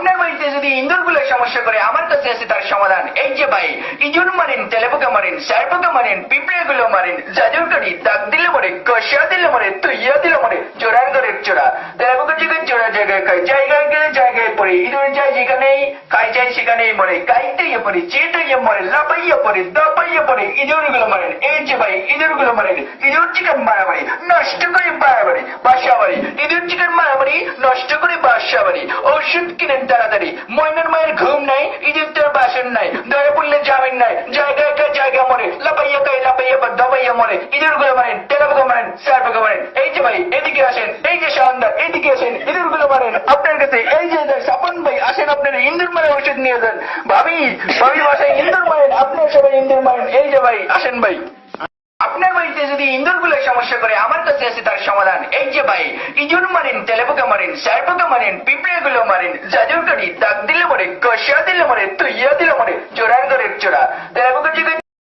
আপনার বাড়িতে যদি ইন্দুরগুলো সমস্যা করে, আমার কাছে আছে তার সমাধান। এই যে ভাই, ইঁদুর মারেন, তেলেপোকা মারেন, সারপোকা মারেন পিঁপড়ে গুলো মারেন, জাদুর করি দাগ দিলে মরে কষিয়া দিলে মরে তুইয়া দিলে মরে চোরার ঘরের চোরা তেলেপোকা জায়গায় চোরা জায়গায় খায় জায়গায় গেলে জায়গায় পড়ে ইঁদুর যায় যেখানেই খাই যায় সেখানেই মরে। কাইটাইয়া পড়ে চেটাইয়া মরে লাপাইয়া পড়ে দাপাইয়া পড়ে ইঁদুরগুলো মারেন। এই যে ভাই ইঁদুরগুলো মারেন, ইঁদুর চিকেন মারামারি, নষ্ট করে মারামারি বাসা বাড়ি ইঁদুর চিকেন মারামারি, নষ্ট করে বাসা ওষুধ কিনেন তাড়াতাড়ি। ময়নার মায়ের ঘুম নাই ইঁদুর তোর বাসন নাই ধরে পড়লে জামিন নাই। জায়গায় কা জায়গা মরে লাপাইয়া কাই লাপাইয়া বা দবাইয়া মরে, ইঁদুরগুলো মারেন তেলাপোকা মারেন সারপোকা মারেন। এই যে ভাই, এদিকে আসেন, এই যে সন্ধ্যা এদিকে আসেন, ইঁদুরগুলো মারেন। আপনার কাছে এই যে সাপন ভাই আসেন, আপনার ইন্দুর মারেন ওষুধ নিয়ে যান। ভাবি ভাবি বাসায় ইন্দুর মারেন আপনি সবাই ইন্দুর মারেন। এই যে ভাই, আসেন ভাই। বাড়িতে যদি ইন্দুরগুলো সমস্যা করে, আমার কাছে আছে তার সমাধান। এই যে ভাই, ইঁদুর মারেন, তেলেপোকা মারেন মারেন পিঁপড়ে গুলো মারেন জাজুর করি দাগ দিলে মরে কষিয়া দিলে মরে তুইয়া দিলে মরে চোরার ঘরের চোরা। তেলেপোকা